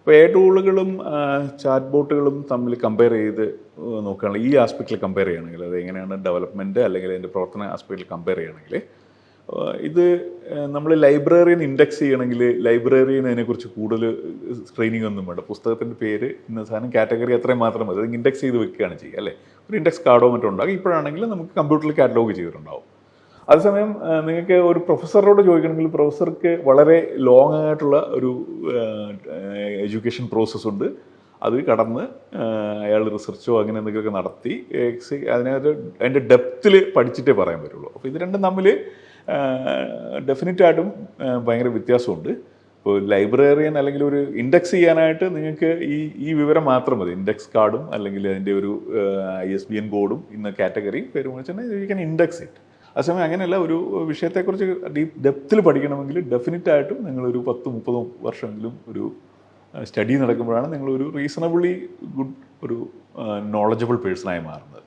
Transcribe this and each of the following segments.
അപ്പോൾ A ടൂളുകളും chat ബോട്ടുകളും തമ്മിൽ കമ്പയർ ചെയ്ത് നോക്കുകയാണെങ്കിൽ ഈ ആസ്പെക്റ്റിൽ കമ്പയർ ചെയ്യുകയാണെങ്കിൽ അത് എങ്ങനെയാണ് ഡെവലപ്മെന്റ് അല്ലെങ്കിൽ അതിന്റെ പ്രവർത്തന ആസ്പെക്റ്റിൽ കമ്പയർ ചെയ്യുകയാണെങ്കിൽ ഇത് നമ്മൾ ലൈബ്രറിയൻ ഇൻഡെക്സ് ചെയ്യണമെങ്കിൽ ലൈബ്രറിയൻ അതിനെക്കുറിച്ച് കൂടുതൽ സ്ക്രീനിങ് ഒന്നും വേണ്ട. പുസ്തകത്തിന്റെ പേര് ഇന്ന സാധനം കാറ്റഗറി അത്രയും മാത്രം മതി. അത് ഇൻഡെക്സ് ചെയ്ത് വെക്കുകയാണ് ചെയ്യുക അല്ലേ? ഒരു ഇൻഡെക്സ് കാർഡോ മറ്റോ ഉണ്ടാകും. ഇപ്പോഴാണെങ്കിൽ നമുക്ക് കമ്പ്യൂട്ടറിൽ കാറ്റലോഗ് ചെയ്തിട്ടുണ്ടാവും. അതേസമയം നിങ്ങൾക്ക് ഒരു പ്രൊഫസറോട് ചോദിക്കണമെങ്കിൽ പ്രൊഫസർക്ക് വളരെ ലോങ് ആയിട്ടുള്ള ഒരു എഡ്യൂക്കേഷൻ പ്രോസസ്സ് ഉണ്ട്. അത് കടന്ന് അയാൾ റിസർച്ചോ അങ്ങനെ എന്തെങ്കിലുമൊക്കെ നടത്തി അതിനെ അതിനകത്ത് അതിന്റെ ഡെപ്തിൽ പഠിച്ചിട്ടേ പറയാൻ പറ്റുള്ളൂ. അപ്പോൾ ഇത് രണ്ടും തമ്മിൽ ഡെഫിനറ്റായിട്ടും ഭയങ്കര വ്യത്യാസമുണ്ട്. ഇപ്പോൾ ലൈബ്രറിയൻ അല്ലെങ്കിൽ ഒരു ഇൻഡെക്സ് ചെയ്യാനായിട്ട് നിങ്ങൾക്ക് ഈ ഈ വിവരം മാത്രം മതി. ഇൻഡെക്സ് കാർഡും അല്ലെങ്കിൽ അതിന്റെ ഒരു ഐ എസ് ബി എൻ കോഡും ഇന്ന കാറ്റഗറിയും പേര് വിളിച്ചിട്ടുണ്ടെങ്കിൽ യു ക്യാൻ ഇൻഡെക്സ് ഇറ്റ് അതേസമയം അങ്ങനെയല്ല ഒരു വിഷയത്തെക്കുറിച്ച് ഡീപ് ഡെപ്തിൽ പഠിക്കണമെങ്കിൽ ഡെഫിനറ്റ് ആയിട്ടും നിങ്ങളൊരു പത്ത് മുപ്പത് വർഷമെങ്കിലും ഒരു സ്റ്റഡി നടക്കുമ്പോഴാണ് നിങ്ങളൊരു റീസണബിളി ഗുഡ് ഒരു നോളജബിൾ പേഴ്സണായി മാറുന്നത്.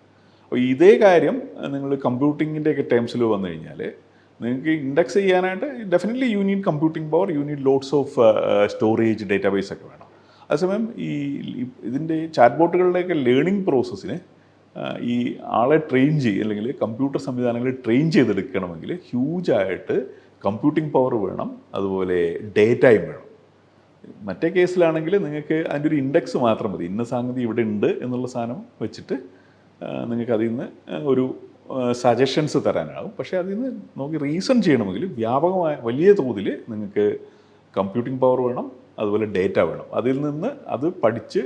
അപ്പോൾ ഇതേ കാര്യം നിങ്ങൾ കമ്പ്യൂട്ടിങ്ങിന്റെയൊക്കെ ടേംസിൽ വന്നു കഴിഞ്ഞാൽ നിങ്ങൾക്ക് ഇൻഡെക്സ് ചെയ്യാനായിട്ട് definitely you need computing power you need loads of storage database ഒക്കെ വേണം. അതേസമയം ഈ ഇതിന്റെ ചാറ്റ് ബോട്ടുകളുടെയൊക്കെ ലേണിംഗ് പ്രോസസ്സിന് ഈ ആളെ ട്രെയിൻ ചെയ്യുക അല്ലെങ്കിൽ കമ്പ്യൂട്ടർ സംവിധാനങ്ങളെ ട്രെയിൻ ചെയ്തെടുക്കണമെങ്കിൽ ഹ്യൂജായിട്ട് കമ്പ്യൂട്ടിംഗ് പവർ വേണം അതുപോലെ ഡേറ്റയും വേണം. മറ്റേ കേസിലാണെങ്കിൽ നിങ്ങൾക്ക് അതിന്റെ ഒരു ഇൻഡെക്സ് മാത്രം മതി. ഇന്ന സംഗതി ഇവിടെ ഉണ്ട് എന്നുള്ള സാധനം വെച്ചിട്ട് നിങ്ങൾക്ക് അതിൽ നിന്ന് ഒരു സജഷൻസ് തരാനാവും പക്ഷേ അതിൽ നിന്ന് നോക്കി റീസൺ ചെയ്യണമെങ്കിൽ വ്യാപകമായ വലിയ തോതിൽ നിങ്ങൾക്ക് കമ്പ്യൂട്ടിംഗ് പവർ വേണം അതുപോലെ ഡേറ്റ വേണം. അതിൽ നിന്ന് അത് പഠിച്ച്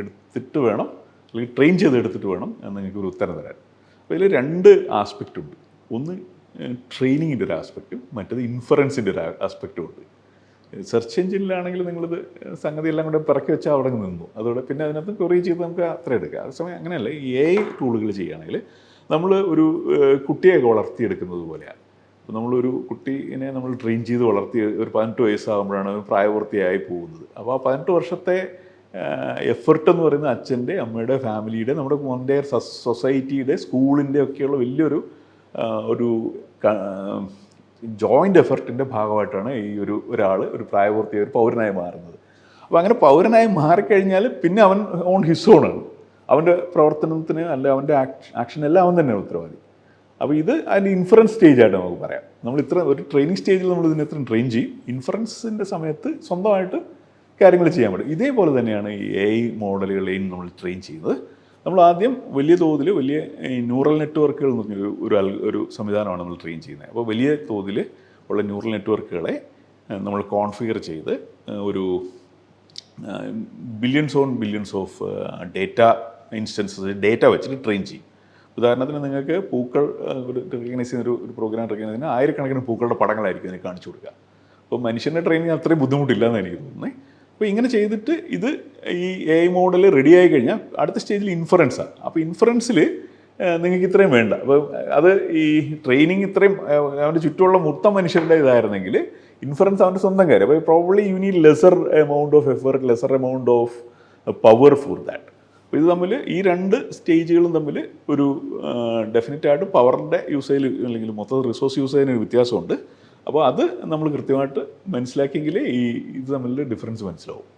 എടുത്തിട്ട് വേണം അല്ലെങ്കിൽ ട്രെയിൻ ചെയ്ത് എടുത്തിട്ട് വേണം നിങ്ങൾക്ക് ഒരു ഉത്തരം തരാൻ. അപ്പോൾ ഇതിൽ രണ്ട് ആസ്പെക്റ്റ് ഉണ്ട്. ഒന്ന് ട്രെയിനിങ്ങിന്റെ ഒരു ആസ്പെക്റ്റും മറ്റേത് ഇൻഫറൻസിന്റെ ഒരു ആസ്പെക്റ്റും ഉണ്ട്. സെർച്ച് എഞ്ചിനിലാണെങ്കിൽ നിങ്ങളിത് സംഗതി എല്ലാം കൂടെ പിറക്കി വെച്ചാൽ അവിടെ നിന്നു. അതോടെ പിന്നെ അതിനകത്ത് ക്വറി ചെയ്ത് നമുക്ക് അത്ര എടുക്കാം. അതേസമയം അങ്ങനെയല്ല ഈ എ ടൂളുകൾ ചെയ്യുകയാണെങ്കിൽ നമ്മൾ ഒരു കുട്ടിയെ വളർത്തിയെടുക്കുന്നത് പോലെയാണ് അപ്പോൾ നമ്മളൊരു കുട്ടീനെ നമ്മൾ ട്രെയിൻ ചെയ്ത് വളർത്തി ഒരു പതിനെട്ട് വയസ്സാകുമ്പോഴാണ് പ്രായപൂർത്തിയായി പോകുന്നത്. അപ്പോൾ ആ പതിനെട്ട് വർഷത്തെ എഫർട്ട് എന്ന് പറയുന്നത് അച്ഛന്റെ അമ്മയുടെ ഫാമിലിയുടെ നമ്മുടെ മോന്റെ സൊസൈറ്റിയുടെ സ്കൂളിന്റെ ഒക്കെയുള്ള വലിയൊരു ഒരു ജോയിന്റ് എഫർട്ടിന്റെ ഭാഗമായിട്ടാണ് ഈ ഒരു ഒരാൾ ഒരു പ്രായപൂർത്തിയായ ഒരു പൗരനായി മാറുന്നത്. അപ്പോൾ അങ്ങനെ പൗരനായി മാറിക്കഴിഞ്ഞാൽ പിന്നെ അവൻ ഓൺ ഹിസ് ഓണാണ് അവന്റെ പ്രവർത്തനത്തിന് അല്ല അവന്റെ ആക്ഷൻ എല്ലാം അവൻ തന്നെയാണ് ഉത്തരവാദി. അപ്പോൾ ഇത് അതിന്റെ ഇൻഫറൻസ് സ്റ്റേജായിട്ട് നമുക്ക് പറയാം. നമ്മൾ ഇത്ര ഒരു ട്രെയിനിങ് സ്റ്റേജിൽ നമ്മൾ ഇതിനെ ഇത്രയും ട്രെയിൻ ചെയ്യും. ഇൻഫറൻസിന്റെ സമയത്ത് സ്വന്തമായിട്ട് കാര്യങ്ങൾ ചെയ്യാൻ പറ്റും. ഇതേപോലെ തന്നെയാണ് ഈ എ ഐ മോഡലുകളെയും നമ്മൾ ട്രെയിൻ ചെയ്യുന്നത്. നമ്മൾ ആദ്യം വലിയ തോതിൽ വലിയ ന്യൂറൽ നെറ്റ്വർക്കുകൾ എന്ന് പറഞ്ഞൊരു ഒരു ഒരു സംവിധാനമാണ് നമ്മൾ ട്രെയിൻ ചെയ്യുന്നത്. അപ്പോൾ വലിയ തോതിൽ ഉള്ള ന്യൂറൽ നെറ്റ്വർക്കുകളെ നമ്മൾ കോൺഫിഗർ ചെയ്ത് ഒരു billions on billions of data instances data വെച്ചിട്ട് ട്രെയിൻ ചെയ്യും. ഉദാഹരണത്തിന് നിങ്ങൾക്ക് പൂക്കൾ റെക്കഗ്നൈസ് ചെയ്യുന്ന ഒരു ഒരു പ്രോഗ്രാം റെക്കഗ്നൈസ് ചെയ്യുന്ന ആയിരക്കണക്കിന് പൂക്കളുടെ പടങ്ങളായിരിക്കും അതിന് കാണിച്ചു കൊടുക്കുക. അപ്പോൾ മനുഷ്യന്റെ ട്രെയിനിങ് അത്രയും ബുദ്ധിമുട്ടില്ല എന്ന് എനിക്ക് തോന്നുന്നത്. അപ്പോൾ ഇങ്ങനെ ചെയ്തിട്ട് ഇത് ഈ എ ഐ മോഡൽ റെഡി ആയി കഴിഞ്ഞാൽ അടുത്ത സ്റ്റേജിൽ ഇൻഫറൻസാണ് അപ്പോൾ ഇൻഫറൻസിൽ നിങ്ങൾക്ക് ഇത്രയും വേണ്ട. അപ്പോൾ അത് ഈ ട്രെയിനിങ് ഇത്രയും അവന്റെ ചുറ്റുമുള്ള മൊത്തം മനുഷ്യരുടെ ഇതായിരുന്നെങ്കിൽ ഇൻഫറൻസ് അവന്റെ സ്വന്തം കാര്യം. അപ്പോൾ probably you need lesser amount of effort lesser amount of power for that അപ്പോൾ ഇത് തമ്മിൽ ഈ രണ്ട് സ്റ്റേജുകളും തമ്മിൽ ഒരു ഡെഫിനറ്റ് ആയിട്ട് പവറിന്റെ യൂസേജിൽ അല്ലെങ്കിൽ മൊത്തം റിസോഴ്സ് യൂസേജിന് ഒരു വ്യത്യാസമുണ്ട്. അപ്പോൾ അത് നമ്മൾ കൃത്യമായിട്ട് മനസ്സിലാക്കിയെങ്കിൽ ഈ ഇത് തമ്മിലുള്ള ഡിഫറൻസ് മനസ്സിലാവും.